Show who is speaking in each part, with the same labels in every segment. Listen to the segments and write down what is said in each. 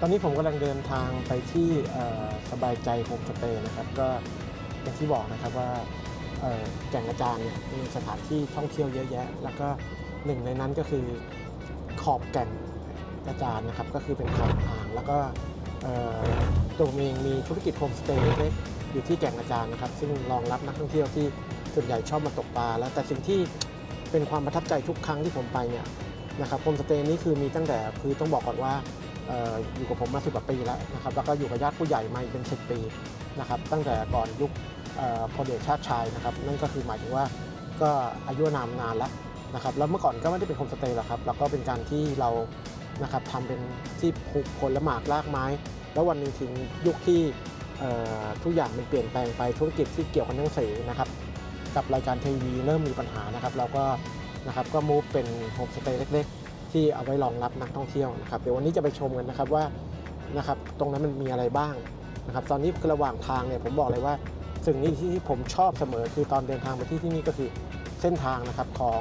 Speaker 1: ตอนนี้ผมกำลังเดินทางไปที่สบายใจโฮมสเตย์นะครับ ก็อย่างที่บอกนะครับว่าแก่งกระจานเนี่ยมีสถานที่ท่องเที่ยวเยอะแยะ แล้วก็หนึ่งในนั้นก็คือขอบแก่งกระจานนะครับ ก็คือเป็นขอบอ่างแล้วก็ตัวเองมีธุรกิจโฮมสเตย์เล็กอยู่ที่แก่งกระจานนะครับ ซึ่งรองรับนักท่องเที่ยวที่ส่วนใหญ่ชอบมาตกปลาแล้วแต่สิ่งที่เป็นความประทับใจทุกครั้งที่ผมไปเนี่ยนะครับโฮมสเตย์นี้คือมีตั้งแต่คือต้องบอกก่อนว่า อยู่กับผมมาสิบกว่าปีแล้วนะครับแล้วก็อยู่กับญาติผู้ใหญ่มาอีกเป็นสิบปีนะครับตั้งแต่ก่อนยุคเอ่อพลเอกชาติชายนะครับนั่นก็คือหมายถึงว่าก็อายุนามนานแล้วนะครับแล้วเมื่อก่อนก็ไม่ได้เป็นโฮมสเตย์หรอกครับแล้วก็เป็นการที่เรานะครับทำเป็นที่ปลูกผละหมากรากไม้ แล้ววันหนึงถึงยุคที่ทุกอย่างมันเปลี่ยนแปลงไปธุรกิจที่เกี่ยวกับหนังสือนะครับกับรายการทีวีเริ่มมีปัญหานะครับเราก็นะครับก็มูฟเป็นโฮมสเตย์เล็กๆ ที่เอาไว้รองรับนักท่องเที่ยวนะครับเดี๋ยววันนี้จะไปชมกันนะครับว่านะครับตรงนั้นมันมีอะไรบ้างนะครับตอนนี้ระหว่างทางเนี่ยผมบอกเลยว่าสิ่งนี้ที่ผมชอบเสมอคือตอนเดินทางไปที่ที่นี่ก็คือเส้นทางนะครับของ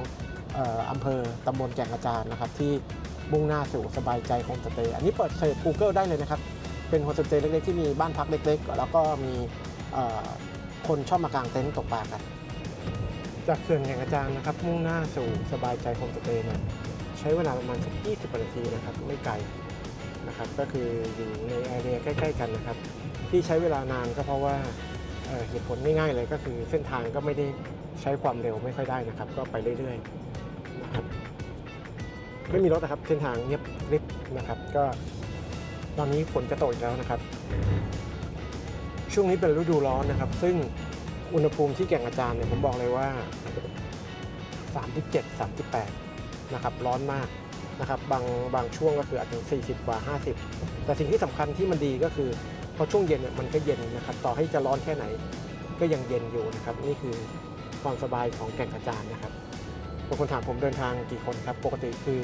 Speaker 1: เอ่ออำเภอตำบลแก่งกระจานนะครับที่มุ่งหน้าสู่สบายใจโฮมสเตย์อันนี้เปิดเสิร์ช Google ได้เลยนะครับ เป็นโฮมสเตย์เล็กๆที่มีบ้านพักเล็กๆ แล้วก็มีคนชอบมากางเต็นท์ตกปลากัน จากเขื่อนแก่งกระจานนะครับมุ่งหน้าสู่สบายใจโฮมสเตย์เนี่ย ใช้เวลาประมาณสัก 20 นาทีนะครับ ไม่ไกลนะครับ ก็คืออยู่ในแอเรียใกล้ ๆ กันนะครับ ที่ใช้เวลานานก็เพราะว่าเหตุผลง่ายๆเลยก็คือเส้นทางก็ไม่ได้ใช้ความเร็วไม่ค่อยได้นะครับ ก็ไปเรื่อยๆนะครับไม่มีรถนะครับเส้นทางเงียบกริบนะครับ ก็ตอนนี้ฝนจะตกอีกแล้วนะครับ ช่วงนี้เป็นฤดูร้อนนะครับ ซึ่งอุณหภูมิที่แก่งกระจานเนี่ยผมบอกเลยว่า 37 38 นะครับร้อนมากนะครับบางบางช่วงก็คืออาจจะ 40 กว่า 50 แต่สิ่งที่สำคัญที่มันดีก็คือพอช่วงเย็นเนี่ยมันก็เย็นนะครับต่อให้จะร้อนแค่ไหนก็ยังเย็นอยู่นะครับนี่คือความสบายของแก่งกระจานนะครับบางคนถามผมเดินทางกี่คนครับปกติคือ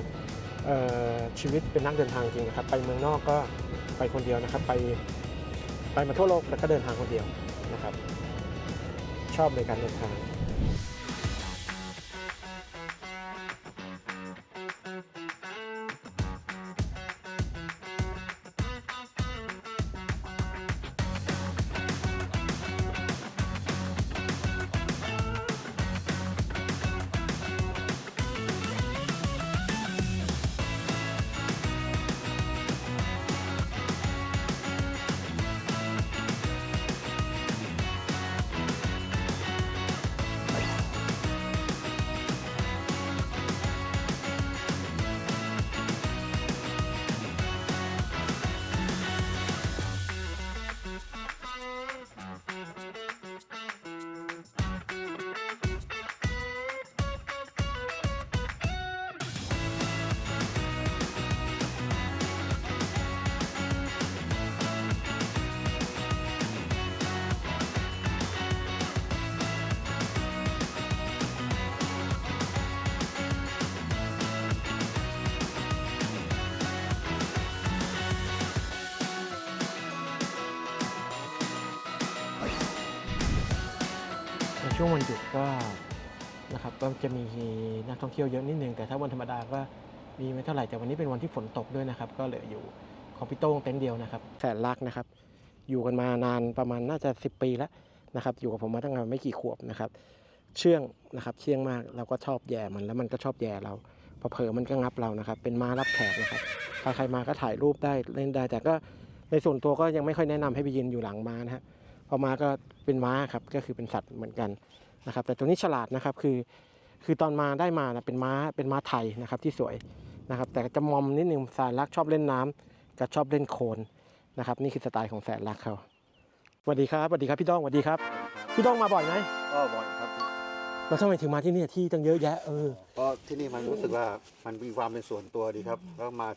Speaker 1: ออชีวิตเป็นนักเดินทางจริงนะครับ ไปเมืองนอกก็ไปคนเดียวนะครับ ไปไปมาทั่วโลกแล้วก็เดินทางคนเดียวนะครับ ชอบในการเดินทาง ช่วงวันหยุดก็นะครับก็จะมีนักท่องเที่ยวเยอะนิดนึง แต่ถ้าวันธรรมดาก็มีไม่เท่าไหร่แต่วันนี้เป็นวันที่ฝนตกด้วยนะครับ ก็เหลืออยู่ของพี่โต้งเต็นท์เดียวนะครับแสนรักนะครับ อยู่กันมานานประมาณน่าจะ 10 ปีแล้วนะครับ อยู่กับผมมาตั้งแต่ไม่กี่ขวบนะครับ เชื่องนะครับเชื่องมากเราก็ชอบแย่มันแล้วมันก็ชอบแย่เราพอเผลอมันก็งับเรานะครับ เป็นม้ารับแขกนะครับใครๆมาก็ถ่ายรูปได้เล่นได้แต่ก็ในส่วนตัวก็ยังไม่ค่อยแนะนำให้ไปยืนอยู่หลังม้านะฮะ พอม้าก็เป็นม้าครับก็คือเป็นสัตว์เหมือนกันนะครับ แต่ตัวนี้ฉลาดนะครับคือ คือตอนมาได้มานะเป็นม้าเป็นม้าไทยนะครับที่สวยนะครับ แต่จะมอมนิดนึงแสนรักชอบเล่นน้ำกับชอบเล่นโคลนนะครับ นี่คือสไตล์ของแสนรักเขาสวัสดีครับสวัสดีครับพี่ต้องสวัสดีครับ พี่ต้องมาบ่อยไหม
Speaker 2: ก็บ่อยครับ
Speaker 1: แล้วทำไมถึงมาที่เนี่ยที่ตั้งเยอะแยะเออ
Speaker 2: เพราะที่นี่มันรู้สึกว่ามันมีความเป็นส่วนตัวดีครับ แล้วมา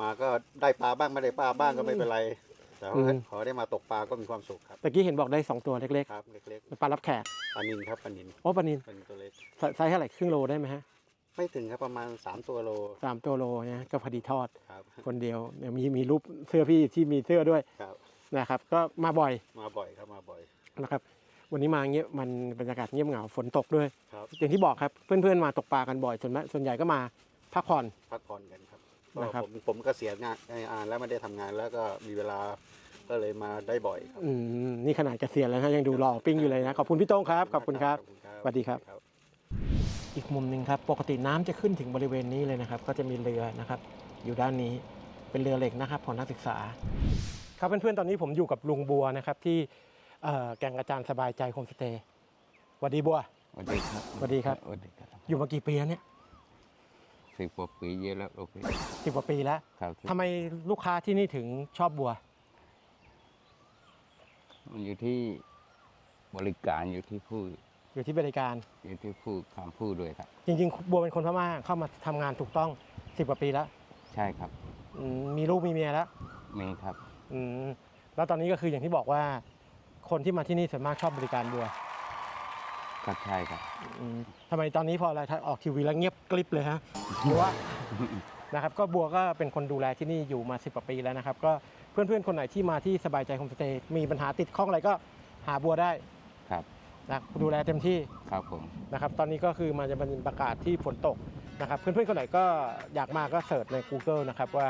Speaker 2: มาก็ได้ปลาบ้างไม่ได้ปลาบ้างก็ไม่เป็นไร แต่ว่า
Speaker 1: อืม
Speaker 2: ขอได้มาตกปลาก็มีความสุขครับ
Speaker 1: ตะกี้เห็นบอกได้สองตัวเล็ก
Speaker 2: ครับเล็ก
Speaker 1: ๆปลารับแขก
Speaker 2: ๆปลานินครับปลานิน
Speaker 1: โอ้ปลานิน
Speaker 2: เป็นตัวเล็ก
Speaker 1: ไซไซส์เท่าไหร่ครึ่งโลได้ไหมฮะ
Speaker 2: ไม่ถึงครับประมาณ 3 ตัวโล
Speaker 1: สามตัวโลนะก็พอดีทอด
Speaker 2: ครับ
Speaker 1: คนเดียวเดี๋ยวมีมีรูปเสื้อพี่ที่มีเสื้อด้วย
Speaker 2: ครับ
Speaker 1: นะครับ ก็มาบ่อย
Speaker 2: มาบ่อยครับมาบ่อย
Speaker 1: นะครับ วันนี้มาเงี้ยมันบรรยากาศเงียบเหงาฝนตกด้วย
Speaker 2: ครับ
Speaker 1: อย่างที่บอกครับเพื่อนๆมาตกปลากันบ่อยส่วนมากส่วนใหญ่ก็มาพักผ่อน
Speaker 2: พักผ่อนกันครับก็
Speaker 1: นะครับ
Speaker 2: ผมผมก็เสียงานอ่านแล้วไม่ได้ทำงานแล้วก็มีเวลาก็เลยมาได้บ่อยครับ
Speaker 1: อืมนี่ขนาดเกษียณแล้วนะยังดูหล่อปิ้งอยู่เลยนะ ขอบคุณพี่โต้งครับ ขอบคุณครับ
Speaker 2: ขอณ
Speaker 1: สวัสดีครับ อีกมุมหนึ่งครับ ปกติน้ำจะขึ้นถึงบริเวณนี้เลยนะครับ ก็จะมีเรือนะครับ อยู่ด้านนี้เป็นเรือเหล็กนะครับของนักศึกษา ครับเพื่อนๆตอนนี้ผมอยู่กับลุงบัวนะครับที่เอ่อแก่งอาจารย์สบายใจโฮมสเตย์สวัสดีบัว
Speaker 3: สวัสดีครับ
Speaker 1: สวัสดีครับ
Speaker 3: สวัสดีครับ
Speaker 1: อยู่มากี่ปีแล้วเนี่ย
Speaker 3: สิบกว่าปีเยอะแล้วโอเค
Speaker 1: สิบกว่าปีแล้ว
Speaker 3: ครับ
Speaker 1: ทำไมลูกค้าที่นี่ถึงชอบบัว
Speaker 3: มันอยู่ที่บริการอยู่ที่ผู้
Speaker 1: อยู่ที่บริการ
Speaker 3: อยู่ที่ผู้คำพูดด้วยครับ
Speaker 1: จริงๆ บัวเป็นคนพม่าเข้ามาทำงานถูกต้องสิบกว่าปีแล้ว
Speaker 3: ใช่ครับ
Speaker 1: อืมมีลูกมีเมียแล้ว
Speaker 3: มีครับ
Speaker 1: อืมแล้วตอนนี้ก็คืออย่างที่บอกว่า คนที่มาที่นี่ส่วนมากชอบบริการบัว
Speaker 3: ก็ใช่ครับ
Speaker 1: อืมทำไมตอนนี้พออะไรถ้าออกทีวีแล้วเงียบกริบเลยฮะ หรือว่า นะครับ ก็บัวก็เป็นคนดูแลที่นี่อยู่มาสิบกว่าปีแล้วนะครับ ก็เพื่อนๆ คนไหนที่มาที่สบายใจโฮมสเตย์มีปัญหาติดข้องอะไรก็หาบัวได้
Speaker 3: ครับ
Speaker 1: นะดูแลเต็มที่
Speaker 3: ครับผม
Speaker 1: นะครับตอนนี้ก็คือมันจะเป็นประกาศที่ฝนตกนะครับเพื่อนๆคนไหนก็อยากมาก็เสิร์ชใน Google นะครับว่า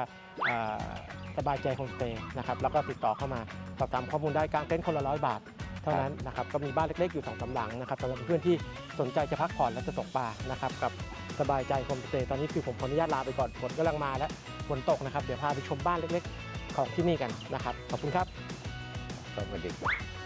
Speaker 1: อ่าสบายใจโฮมสเตย์นะครับแล้วก็ติดต่อเข้ามาสอบถามข้อมูลได้กลางเต็นท์คนละร้อยบาท เท่านั้นนะครับก็มีบ้านเล็กๆอยู่สองสามหลังนะครับสำหรับเพื่อนๆที่สนใจจะพักผ่อนและจะตกปลานะครับกับสบายใจโฮมสเตย์ตอนนี้คือผมขออนุญาตลาไปก่อนฝนกำลังมาแล้วฝนตกนะครับเดี๋ยวพาไปชมบ้านเล็กๆ ของที่นี่กันนะครับขอบคุณครับ
Speaker 3: สวัสดีครับ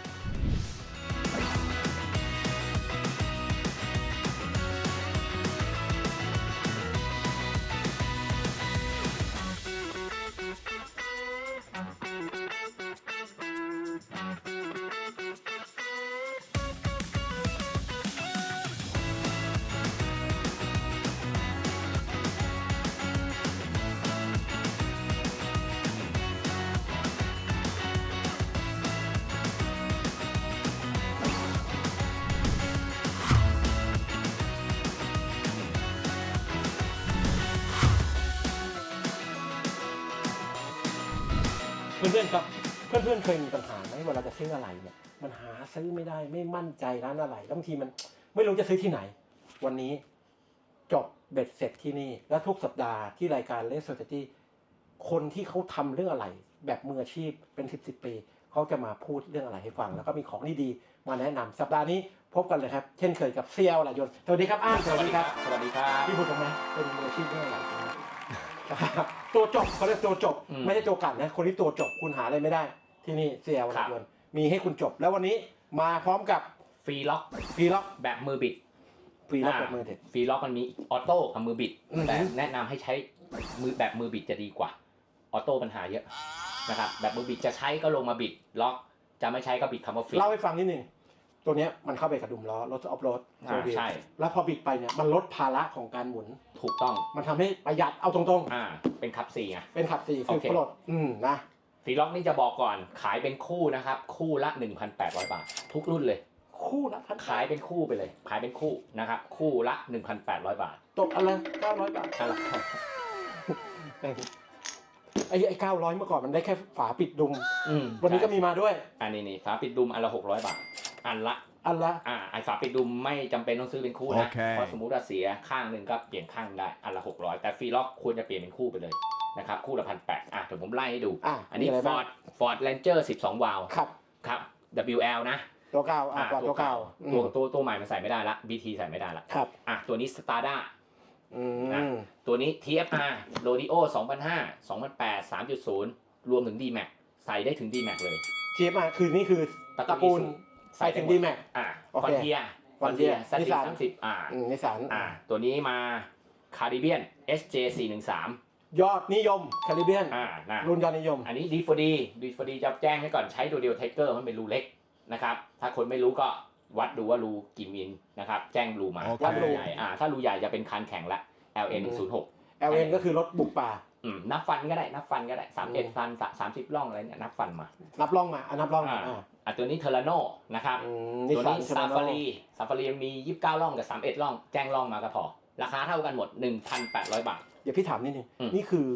Speaker 1: เพื่อนๆครับเพื่อนๆเคยมีปัญหาไหมเวลาจะซื้ออะไรเนี่ยมันหาซื้อไม่ได้ไม่มั่นใจร้านอะไรแล้วบางทีมันไม่รู้จะซื้อที่ไหน วันนี้จบเบ็ดเสร็จที่นี่ และทุกสัปดาห์ที่รายการเลสโซเ i ตี้คนที่เขาทำเรื่องอะไร แบบมืออาชีพเป็นสิบสิบปีเขาจะมาพูดเรื่องอะไรให้ฟัง แล้วก็มีของดีๆมาแนะนำสัปดาห์นี้พบกันเลยครับ เช่นเคยกับเซียวหลายยนต์สวัสดีครับอ้านสวัสดีครับ
Speaker 4: สวัสดีครับ
Speaker 1: พี่พูดตรงไหมเป็นมืออาชีพเรื่องอะไรนะครับ ตัวจบเขาเรียกตัวจบ
Speaker 4: อืม
Speaker 1: ไม่ใช่ตัวกัดนะ คนที่ตัวจบคุณหาอะไรไม่ได้ ที่นี่เซียว
Speaker 4: ครับ
Speaker 1: ยนต์มีให้คุณจบ แล้ววันนี้มาพร้อมกับ
Speaker 4: ฟรีล็อก
Speaker 1: ฟรีล็อก
Speaker 4: แบบมือบิด
Speaker 1: ฟรีล็อกแบบมือเด็ด
Speaker 4: ฟรีล็อกมันมีออโต้กับมือบิด
Speaker 1: อือฮึ
Speaker 4: แต่แนะนำให้ใช้มือแบบมือบิดจะดีกว่าออโต้ปัญหาเยอะนะครับแบบมือบิดจะใช้ก็ลงมาบิดล็อก จะไม่ใช้ก็บิดคำว่าฟรี
Speaker 1: เล่าให้ฟังนิดนึง ตัวเนี้ยมันเข้าไปกระดุมล้อรถออฟโรด
Speaker 4: อ่าใช่
Speaker 1: แล้วพอบิดไปเนี่ยมันลดภาระของการหมุน
Speaker 4: ถูกต้อง
Speaker 1: มันทำให้ประหยัดเอาตรง
Speaker 4: อ่า เป็นคับสี่ไง
Speaker 1: ๆ เป็นขับสี่คือ
Speaker 4: โอเค
Speaker 1: ปลดอืมนะ
Speaker 4: ฟรีล็อกนี่จะบอกก่อน ขายเป็นคู่นะครับ คู่ละ 1,800 บาท ทุกรุ่นเลย
Speaker 1: คู่ละพัน
Speaker 4: ขายเป็นคู่ไปเลย ขายเป็นคู่นะครับ คู่ละ 1,800 บาท
Speaker 1: ตกอะไรเก้าร้อยบาท
Speaker 4: อะไร
Speaker 1: ไอ้ไอ้เก้าร้อยเมื่อก่อนมันได้แค่ฝาปิดดุม
Speaker 4: อืม
Speaker 1: วันนี้ก็มีมาด้วย
Speaker 4: อันนี้นี่ฝาปิดดุมอันละ600 บาท อันละ
Speaker 1: อันละ
Speaker 4: อ่าไอฝาปิดดุมไม่จำเป็นต้องซื้อเป็นคู่นะ
Speaker 3: โอเค
Speaker 4: เพราะสมมุติว่าเสียข้างหนึ่งก็เปลี่ยนข้างได้อันละหกร้อยแต่ฟรีล็อกควรจะเปลี่ยนเป็นคู่ไปเลยนะครับคู่ละพันแปดอะเดี๋ยวผมไล่ให้ดู
Speaker 1: อะ
Speaker 4: อันนี้
Speaker 1: มีอะไรบ้าง
Speaker 4: Ford Ford Ranger 12วาล์ว
Speaker 1: ครับ
Speaker 4: ครับ WL นะ
Speaker 1: ตัวเก่าอะ
Speaker 4: อะ
Speaker 1: กว่าตัวเก่าอืม
Speaker 4: ตัวตัวตัวใหม่มันใส่ไม่ได้ละ BT ใส่ไม่ได้ละ
Speaker 1: ครับ
Speaker 4: อะตัวนี้ Stada
Speaker 1: อื
Speaker 4: นะ
Speaker 1: ม
Speaker 4: ตัวนี้ TFR Rodeo 2005 2008 3.0 รวมถึง D-Max ใส่ได้ถึง D-Max เลย
Speaker 1: ทีมาคือนี่คือ
Speaker 4: ตระ
Speaker 1: ตระ
Speaker 4: กู
Speaker 1: กู
Speaker 4: ล
Speaker 1: ล
Speaker 4: ใส่
Speaker 1: ใส่
Speaker 4: ได้
Speaker 1: ถึง
Speaker 4: หมด
Speaker 1: ดีแม็ก
Speaker 4: อะ
Speaker 1: โอเค
Speaker 4: Frontier
Speaker 1: Frontier
Speaker 4: สติ
Speaker 1: Nissan
Speaker 4: สามสิบอ่า
Speaker 1: นิสสัน
Speaker 4: อ่าตัวนี้มาคาริเบียน SJ 4 1 3
Speaker 1: ยอดนิยมคาริเบียน
Speaker 4: อ่านะ
Speaker 1: รุ่นยอดนิยม
Speaker 4: อันนี้ D4D D4D จะแจ้งให้ก่อนใช้ตัวเดียวไทเกอร์มันเป็นรูเล็กนะครับ ถ้าคนไม่รู้ก็วัดดูว่ารูกี่มิลนะครับ แจ้งรูมา
Speaker 3: โอเค
Speaker 4: ถ้ารูใหญ่อ่าถ้ารูใหญ่จะเป็นคันแข็งละ LN
Speaker 1: อืม
Speaker 4: 106
Speaker 1: LN ก็คือรถบุกป่า
Speaker 4: อืมนับฟันก็ได้ นับฟันก็ได้
Speaker 1: อืม
Speaker 4: 31ฟัน30ร่องอะไรเนี่ยนับฟันมา
Speaker 1: นับล่องมาอะนับล่อง
Speaker 4: อ่า
Speaker 1: อ่า
Speaker 4: อะตัวนี้เทอร์โนนะครับ
Speaker 1: อืมนิส
Speaker 4: ตัว
Speaker 1: สัน
Speaker 4: นี้
Speaker 1: ใช่ไหม
Speaker 4: ซา
Speaker 1: เนอะ
Speaker 4: ฟารีซาฟารีมี 29ร่องกับ 31ร่อง แจ้งร่องมาก็พอ ราคาเท่ากันหมด 1,800 บาท
Speaker 1: เดี๋ยวพี่ถามนิดนึง
Speaker 4: อืม
Speaker 1: นี่คือ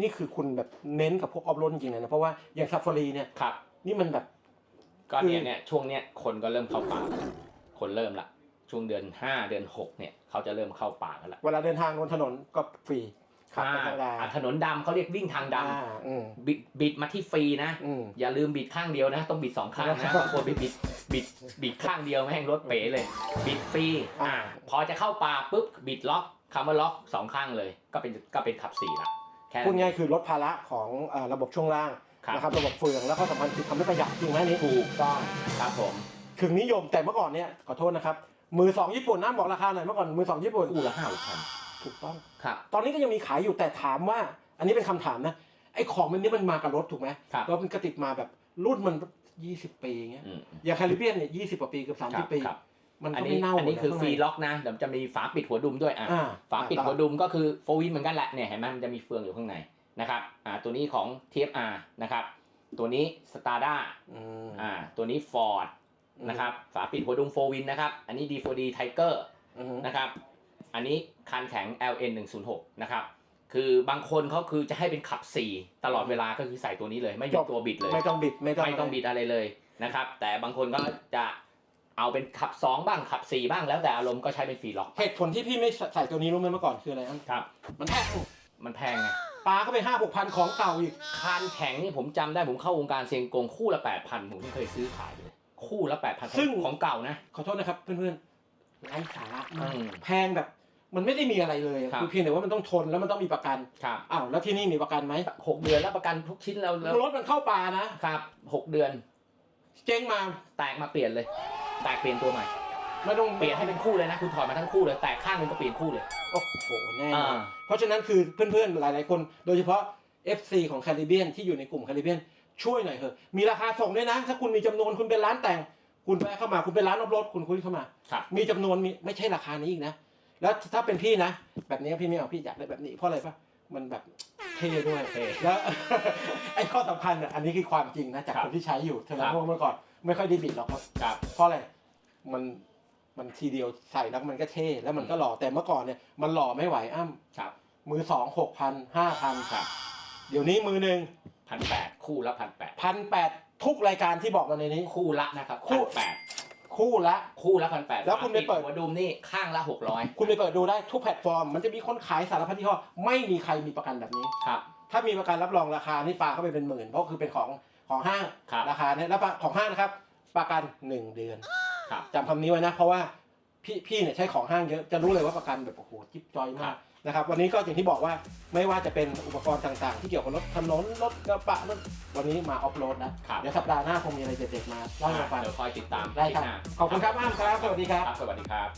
Speaker 1: นี่คือคุณแบบเน้นกับพวกออฟโรดจริงๆเลยนะ เพราะว่าอย่างซาฟารีเนี่ย
Speaker 4: ครับ
Speaker 1: นี่มันแบบ
Speaker 4: ก็เนี่ยเนี่ยช่วงเนี้ยคนก็เริ่มเข้าป่า คนเริ่มละช่วงเดือน 5 เดือน 6 เนี่ยเขาจะเริ่มเข้าป่ากันละ
Speaker 1: เวลาเดินทางบนถนนก็ฟรี ขับไปธรรมดา
Speaker 4: อ่าถนนดำเขาเรียกวิ่งทางด
Speaker 1: อ่าอืมำ
Speaker 4: บิดบิดมาที่ฟรีนะ
Speaker 1: อืม
Speaker 4: อย่าลืมบิดข้างเดียวนะ ต้องบิดสองข้างนะ บางคนไปบิดบิดบิดข้างเดียวแม่งรถเป๋เลย บิดฟรีอ่า พอจะเข้าป่าปุ๊บบิดล็อกคำว่าล็อกสองข้างเลย ก็เป็นก็เป็นขับสี่ละแค่นั้น
Speaker 1: พูดง่ายคือลดภาระของเอ่อระบบช่วงล่าง
Speaker 4: ครับ
Speaker 1: นะครับระบบเฟืองแล้วก็สำคัญคือทำให้ประหยัดจริงไหมอันนี้
Speaker 4: ถูกต้องครับผม
Speaker 1: ถึงนิยมแต่เมื่อก่อนเนี่ยขอโทษนะครับมือสองญี่ปุ่นนะบอกราคาหน่อยเมื่อก่อนมือสองญี่ปุ่น
Speaker 4: คู่ละห้าพัน
Speaker 1: ถูกต้อง
Speaker 4: ครับ
Speaker 1: ตอนนี้ก็ยังมีขายอยู่แต่ถามว่า อันนี้เป็นคำถามนะไอ้ของมันนี้มันมากับรถถูกไหม
Speaker 4: ครับ
Speaker 1: แล้วมันก็ติดมาแบบรุ่นมัน20ปีอย่างเงี้ย
Speaker 4: อืม
Speaker 1: อย่างคาริเบียนเนี่ย20กว่าปีเกือบ
Speaker 4: ครับ
Speaker 1: 30ปี
Speaker 4: ครับ
Speaker 1: มัน
Speaker 4: อัน
Speaker 1: ก็
Speaker 4: นี้
Speaker 1: ไม่เน่า
Speaker 4: อันนี้คือ
Speaker 1: ข้าง
Speaker 4: ฟ
Speaker 1: ใน
Speaker 4: รีล็อกนะเดี๋ยวจะมีฝาปิดหัวดุมด้วยอะ
Speaker 1: อ่า
Speaker 4: ฝาปิดหัวดุมก็คือโฟวินเหมือนกันแหละเนี่ยเห็นไหมมันจะมีเฟืองอยู่ข้างในนะครับอ่าตัวนี้ของ TFR นะครับตัวนี้ Stada
Speaker 1: อืม
Speaker 4: อ่าตัวนี้ Ford นะครับฝาปิดหัวดุมโฟวินนะครับอันนี้ D4D Tiger
Speaker 1: อืม
Speaker 4: นะครับ อันนี้คันแข็ง LN 106นะครับ คือบางคนเขาคือจะให้เป็นขับ 4 ตลอดเวลาก็คือใส่ตัวนี้เลย ไม่มีตัวบิดเลย
Speaker 1: ไม่ต้องบิดไม่ต้อง
Speaker 4: ไม่ต้องบิดอะไรเลยนะครับ แต่บางคนก็จะเอาเป็นขับ 2 บ้างขับ 4 บ้างแล้วแต่อารมณ์ก็ใช้เป็นฟรีล็อก
Speaker 1: เหตุผลที่พี่ไม่ใส่ตัวนี้รู้ไหมเมื่อก่อนคืออะไรครับ
Speaker 4: ครับ
Speaker 1: มันแพง
Speaker 4: มันแพงไง
Speaker 1: ปลาเข้าไปห้าหกพันของเก่าอีก
Speaker 4: คานแข็งนี่ผมจำได้ผมเข้าวงการเซียงกงคู่ละ8,000ผมไม่เคยซื้อขายเลยคู่ละ8,000
Speaker 1: ซึ่ง
Speaker 4: ของเก่านะ
Speaker 1: ขอโทษนะครับเพื่อนๆไร้สาระมาก
Speaker 4: อืม
Speaker 1: แพงแบบ มันไม่ได้มีอะไรเลยอะ
Speaker 4: ครับ
Speaker 1: คือเพียงแต่ว่ามันต้องทนแล้วมันต้องมีประกัน
Speaker 4: ครับ
Speaker 1: อ้าวแล้วที่นี่มีประกันไหม
Speaker 4: หกเดือนแล้วประกันทุกชิ้นเราแล้ว
Speaker 1: รถมันเข้าป่านะ
Speaker 4: ครับหกเดือน
Speaker 1: เจ๊งมา
Speaker 4: แตกมาเปลี่ยนเลย แตกเปลี่ยนตัวใหม่
Speaker 1: ไม่ต้อง
Speaker 4: เปลี่ยนให้เป็นคู่เลยนะ คุณถอดมาทั้งคู่เลย แตกข้างหนึงก็เปลี่ยนคู่เลย
Speaker 1: โอ้โหแน่นอน
Speaker 4: อ่า
Speaker 1: เพราะฉะนั้นคือเพื่อนๆหลายๆคน โดยเฉพาะ FC ของคาริเบียนที่อยู่ในกลุ่มคาริเบียนช่วยหน่อยเถอะมีราคาส่งด้วยนะ ถ้าคุณมีจำนวนคุณเป็นร้านแต่ง คุณแวะเข้ามาคุณเป็นร้านรถคุณคุยเข้ามา
Speaker 4: ครับ
Speaker 1: มีจำนวนมีไม่ใช่ราคานี้อีกนะ แล้วถ้าเป็นพี่นะ แบบนี้พี่ไม่เอาพี่อยากได้แบบนี้เพราะอะไรปะมันแบบเท่ด้วย
Speaker 4: เท่
Speaker 1: แล้วไอ้ข้อสำคัญอะอันนี้คือความจริงนะจาก
Speaker 4: ครับ
Speaker 1: คนที่ใช้อยู่เท่านั้
Speaker 4: ครั
Speaker 1: น
Speaker 4: บ
Speaker 1: เพราะว่าเมื่อก่อนไม่ค่อยได้บิดหรอกครับ
Speaker 4: ครับ
Speaker 1: เพราะอะไรมันมันทีเดียวใส่แล้วมันก็เท่แล้วมันก็หล่อแต่เมื่อก่อนเนี่ยมันหล่อไม่ไหวอ้ำ
Speaker 4: ครับ
Speaker 1: มือสองหกพันห้าพัน
Speaker 4: ครับ
Speaker 1: เดี๋ยวนี้มือหนึ่ง
Speaker 4: พันแปดคู่ละพันแปด
Speaker 1: พันแปดทุกรายการที่บอกมาในนี้
Speaker 4: คู่ละนะครับ
Speaker 1: คู่
Speaker 4: พันแปด
Speaker 1: คู่ละ
Speaker 4: คู่ละพันแปด
Speaker 1: แล้วคุณไปเปิด
Speaker 4: หัวดุมนี่ข้างละหกร้อย
Speaker 1: คุณไปเปิดดูได้ทุกแพลตฟอร์ม มันจะมีคนขายสารพัดยี่ห้อไม่มีใครมีประกันแบบนี้
Speaker 4: ครับ
Speaker 1: ถ้ามีประกันรับรองราคานี่ปลาเข้าไปเป็นหมื่น เพราะคือเป็นของของห้าง
Speaker 4: ครับ
Speaker 1: ราคาเนี่ยแล้วปลาของห้างนะครับ ประกันหนึ่งเดือน
Speaker 4: ครับ
Speaker 1: จำคำนี้ไว้นะ เพราะว่าพี่พี่เนี่ยใช้ของห้างเยอะจะรู้เลยว่าประกันแบบโอ้โหจิ๊บจอย
Speaker 4: ครั
Speaker 1: มาก
Speaker 4: บ
Speaker 1: นะครับวันนี้ก็อย่างที่บอกว่าไม่ว่าจะเป็นอุปกรณ์ต่างๆ ที่เกี่ยวกับรถถนนรถกระบะรถวันนี้มาออฟโรดนะเดี๋ยวสัปดาห์หน้าคงมีอะไรเด็ดๆมาเล่าให้ฟัง
Speaker 4: เดี๋ยวคอยติดตาม
Speaker 1: ได้ครับขอบคุณครับอ้ามครับสวัสดี
Speaker 4: ครับ สวัสดีครับ